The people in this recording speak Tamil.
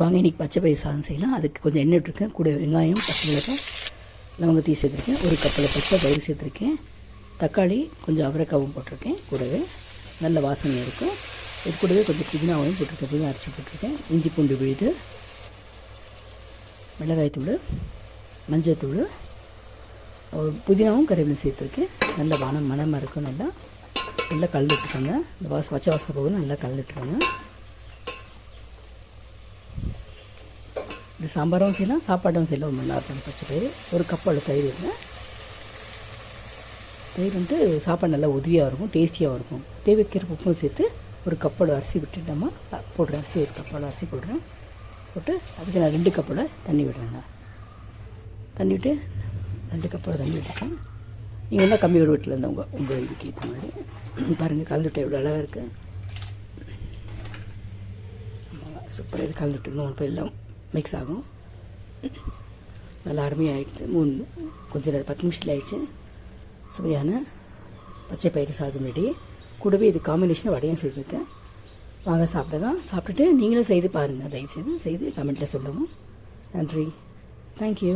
வாங்க இன்றைக்கி பச்சை பயிர் சாதம் செய்யலாம். அதுக்கு கொஞ்சம் எண்ணெய் விட்டுருக்கேன். கூட வெங்காயம் பச்சை மிளகாய் லவங்கத்தீ சேர்த்துருக்கேன். ஒரு கப்பில் பச்சை பயிர் சேர்த்துருக்கேன். தக்காளி கொஞ்சம் அவரைக்காவும் போட்டிருக்கேன். கூடவே நல்ல வாசனை இருக்கும். இது கூடவே கொஞ்சம் புதினாவையும் போட்டிருக்கேன். புதினா அரைச்சி போட்டிருக்கேன். இஞ்சி பூண்டு விழுது. மிளகாய்த்தூள் மஞ்சத்தூள் புதினாவும் கறிவேப்பிலையும் சேர்த்துருக்கேன். நல்ல வானம் மனமாக இருக்கும் நல்லா. நல்லா கல் விட்டுருக்காங்க இந்த வாச பச்சை வாசனை போகுது நல்லா கல் இது சாம்பாரும் செய்யலாம் சாப்பாடும் செய்யலாம். ரொம்ப நல்லா இருக்கும் பச்சை பயிர் ஒரு கப் அளவு தயிர் இருந்தேன் தயிர் வந்து சாப்பாடு நல்லா உதவியாக இருக்கும் டேஸ்டியாக இருக்கும். தேவைக்கிற உப்பும் சேர்த்து ஒரு கப்போட அரிசி விட்டுட்டோமா போடுறேன் அரிசி ஒரு கப்போட அரிசி போடுறேன். போட்டு அதுக்கு நான் ரெண்டு கப்போட தண்ணி விடுறேங்க. தண்ணி விட்டு ரெண்டு கப்போட தண்ணி விட்டுட்டேன். நீங்கள் என்ன கம்மி ஒரு வீட்டில் இருந்தால் உங்கள் உங்கள் இதுக்கு ஏற்ற மாதிரி. பாருங்கள் கலந்துட்டு எவ்வளோ அழகாக இருக்குது சூப்பராக இது கலந்துட்டு இன்னும் இப்போ எல்லாம் மிக்ஸ் ஆகும். நல்லா அருமையாக ஆகிடுச்சு மூணு கொஞ்சம் நேரம் பத்து நிமிஷத்தில் ஆகிடுச்சு சுவையான பச்சை பயிறு சாதம் ரெடி கூடவே இது காம்பினேஷன் வடையும் செய்திருக்கேன். வாங்க சாப்பிடலாம். சாப்பிட்டுட்டு நீங்களும் செய்து பாருங்கள் தயவுசெய்து செய்து கமெண்ட்டில் சொல்லவும். நன்றி. தேங்க்யூ